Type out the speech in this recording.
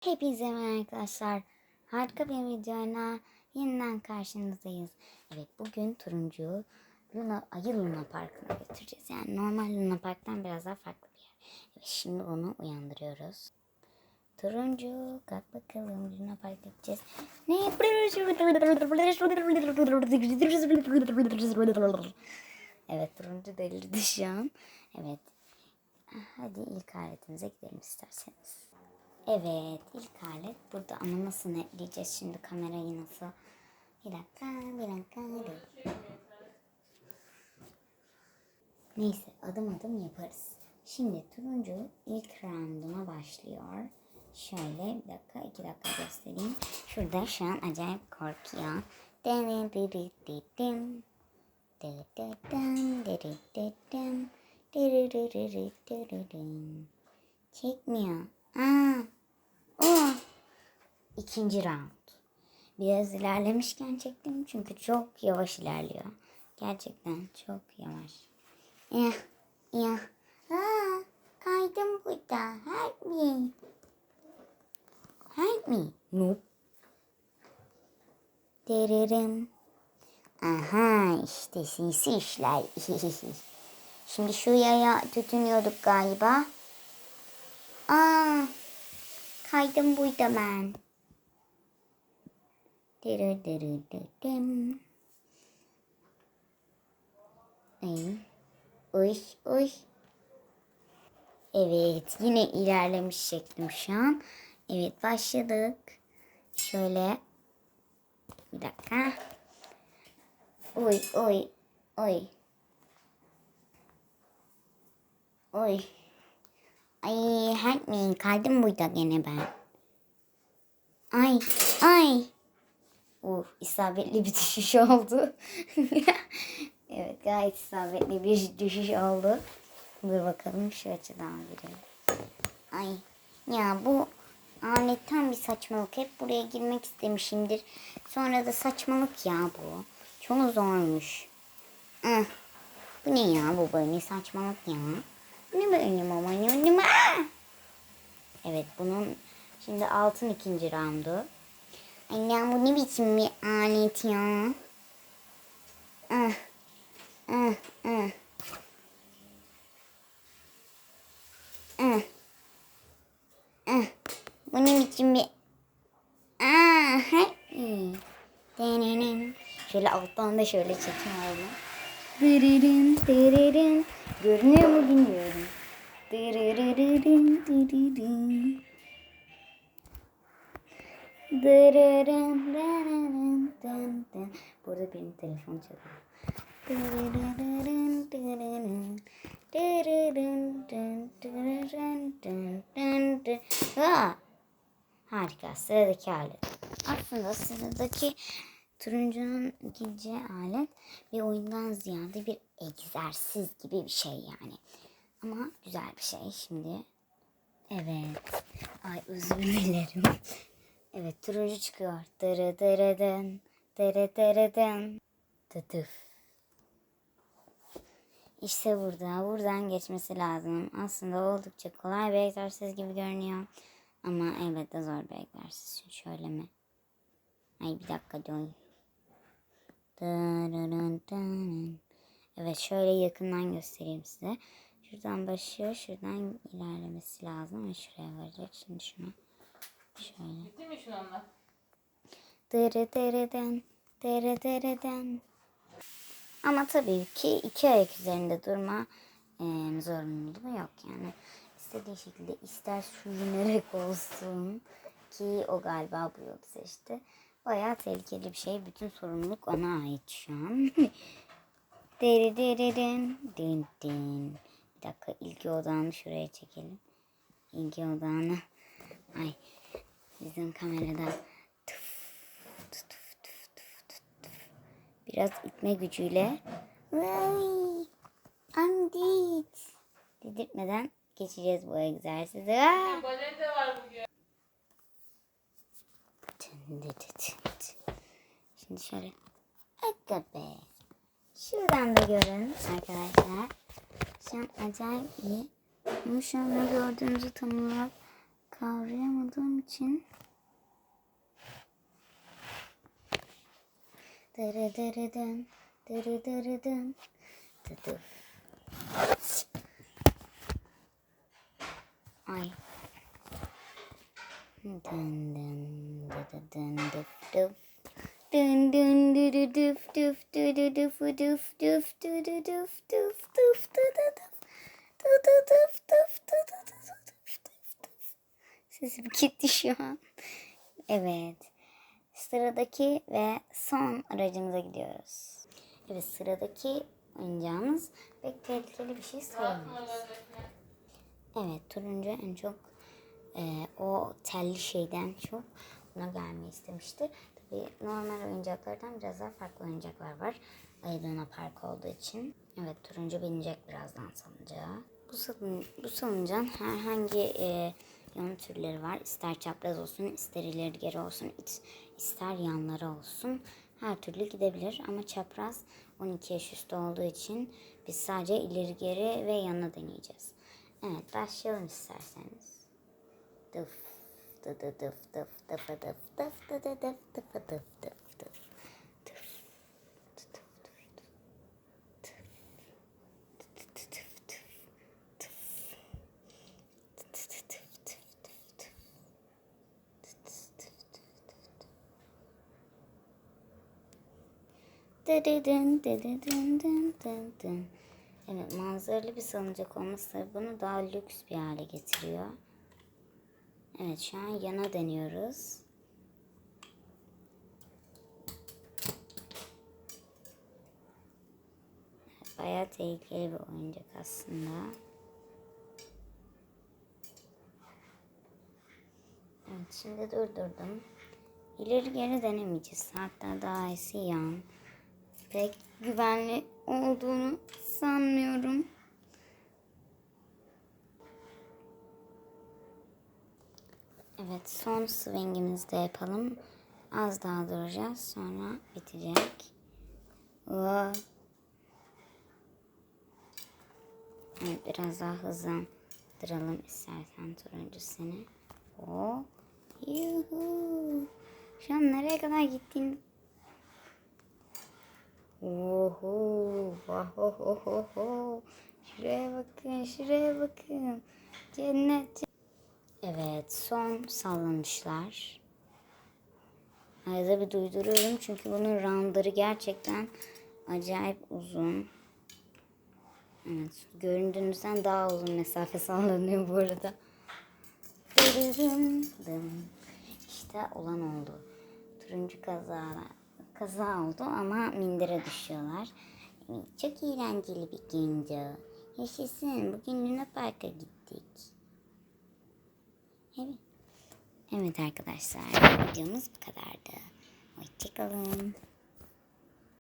Hepinize merhaba arkadaşlar. Harika bir videoyla yeniden karşınızdayız. Evet bugün turuncu Luna, Ayı Luna Parkı'na götüreceğiz. Yani normal Luna Park'tan biraz daha farklı bir yer. Evet, şimdi onu uyandırıyoruz. Turuncu kalk bakalım Luna Park gideceğiz. Ne? Evet turuncu delirdi şu an. Evet. Hadi ilk aletimize gidelim isterseniz. Evet ilk alet burada ama nasıl netleyeceğiz şimdi kamerayı nasıl? Bir dakika bir dakika dur. Neyse adım adım yaparız. Şimdi turuncu ilk rounduna başlıyor. Şöyle bir dakika iki dakika göstereyim. Şurada şu an acayip korkuyor. Dırırırırırım. Dırırırırım, dırırırırım, dırırırırırım. Çekmiyor. Aa, o. İkinci round. Biraz ilerlemişken çektim çünkü çok yavaş ilerliyor. Gerçekten çok yavaş. Ya, ya. Aa, kaydım burada. Help me. Help me. Nope. Deririm. Aha işte sinsi işler. Şimdi şu yaya tutunuyorduk galiba. Aa, kaydım burada ben. Dırı dırı dırım. Uy, uy. Evet, yine ilerlemiş şeklim şu an. Evet, başladık. Şöyle. Bir dakika. Uy, uy, uy. Uy. Ay help me. Kaldım burada gene ben. Ay ay. Uh isabetli bir düşüş oldu. evet gayet isabetli bir düşüş oldu. Dur bakalım şu açıdan girelim. Ay ya bu aletten bir saçmalık. Hep buraya girmek istemişimdir. Sonra da saçmalık ya bu. Çok zormuş. Ah, bu ne ya bu böyle saçmalık ya. Ne baba ya? Ne Evet bunun şimdi altın ikinci roundu. Annem bu ne biçim bir alet ya? Ah, ah, ah. Ah, ah. Bu ne biçim bir... Ah, hey. Denenin. Şöyle alttan da şöyle çekim oldu. Dırırın, dırırın. Görünüyor mu bilmiyorum. Burada benim telefon çalıyor. Harika. Sıradaki alet. Aslında sıradaki turuncunun ikinci alet bir oyundan ziyade bir egzersiz gibi bir şey yani. Ama güzel bir şey. Şimdi evet. Ay özür dilerim. Evet turuncu çıkıyor. Dın. Dırı dırı dın. Tıtıf. İşte burada. Buradan geçmesi lazım. Aslında oldukça kolay bir egzersiz gibi görünüyor. Ama elbette zor bir egzersiz. Şöyle mi? Ay bir dakika dırın. Evet şöyle yakından göstereyim size. Şuradan başlıyor. Şuradan ilerlemesi lazım. Ve şuraya varacak. Şimdi şunu şöyle. Bitti mi şu anda? Dırı dırıdın. Dırı dırıdın. Ama tabii ki iki ayak üzerinde durma e, zorunluluğu yok yani. İstediği şekilde ister sürünerek olsun ki o galiba bu yolu seçti. Bayağı tehlikeli bir şey. Bütün sorumluluk ona ait şu an. Deri deri din din din. Bir dakika ilgi odağını şuraya çekelim. İlgi odağını. Ay bizim kamerada tuf, tuf, tuf, tuf, tuf, tuf. biraz itme gücüyle Vay, andit dedirtmeden geçeceğiz bu egzersizi. Aa! Balet de var bugün. Şimdi şöyle. Hatta be. Şuradan da görün arkadaşlar. An acayip iyi. Ama şu an ne gördüğünüzü tam olarak kavrayamadığım için Dırı dırı dın, dırı dırı dın, dıdı. Ay. Dın dın dıdı dın dıf dıf. Dıf dıf dıf dıdı dıf. Dıdı dıf dıf dıdı dıdı dıf dıf dıf. Sesim gitti şu an. Evet. Sıradaki ve son aracımıza gidiyoruz. Evet sıradaki oyuncağımız pek tehlikeli bir şey sayılmaz. Evet turuncu en çok e, o telli şeyden çok buna gelmeyi istemişti. Normal oyuncaklardan biraz daha farklı oyuncaklar var. Ayrına park olduğu için. Evet turuncu binecek birazdan salıncağa. Bu, salın, bu salıncağın herhangi e, yan türleri var. İster çapraz olsun, ister ileri geri olsun, is- ister yanlara olsun. Her türlü gidebilir ama çapraz 12 yaş üstü olduğu için biz sadece ileri geri ve yana deneyeceğiz. Evet başlayalım isterseniz. Dıf dı dı dıf. Evet manzaralı bir salıncak olması bunu daha lüks bir hale getiriyor. Evet şu an yana deniyoruz. Bayağı tehlikeli bir oyuncak aslında. Evet şimdi durdurdum. İleri geri denemeyeceğiz. Hatta daha iyisi yan. Pek güvenli olduğunu sanmıyorum. Evet son swingimizi de yapalım. Az daha duracağız sonra bitecek. Evet biraz daha hızlandıralım istersen turuncu seni. Oo. Şu an nereye kadar gittiğini Oho, vahohoho. Şuraya bakın, şuraya bakın. Cennet. Evet, son sallanışlar. Arada bir duyduruyorum çünkü bunun roundları gerçekten acayip uzun. Evet, göründüğünüzden daha uzun mesafe sallanıyor bu arada. İşte olan oldu. Turuncu kazalar kaza oldu ama mindere düşüyorlar. Çok eğlenceli bir gündü. Yaşasın. Bugün Luna Park'a gittik. Evet. Evet arkadaşlar. Videomuz bu kadardı. Hoşçakalın.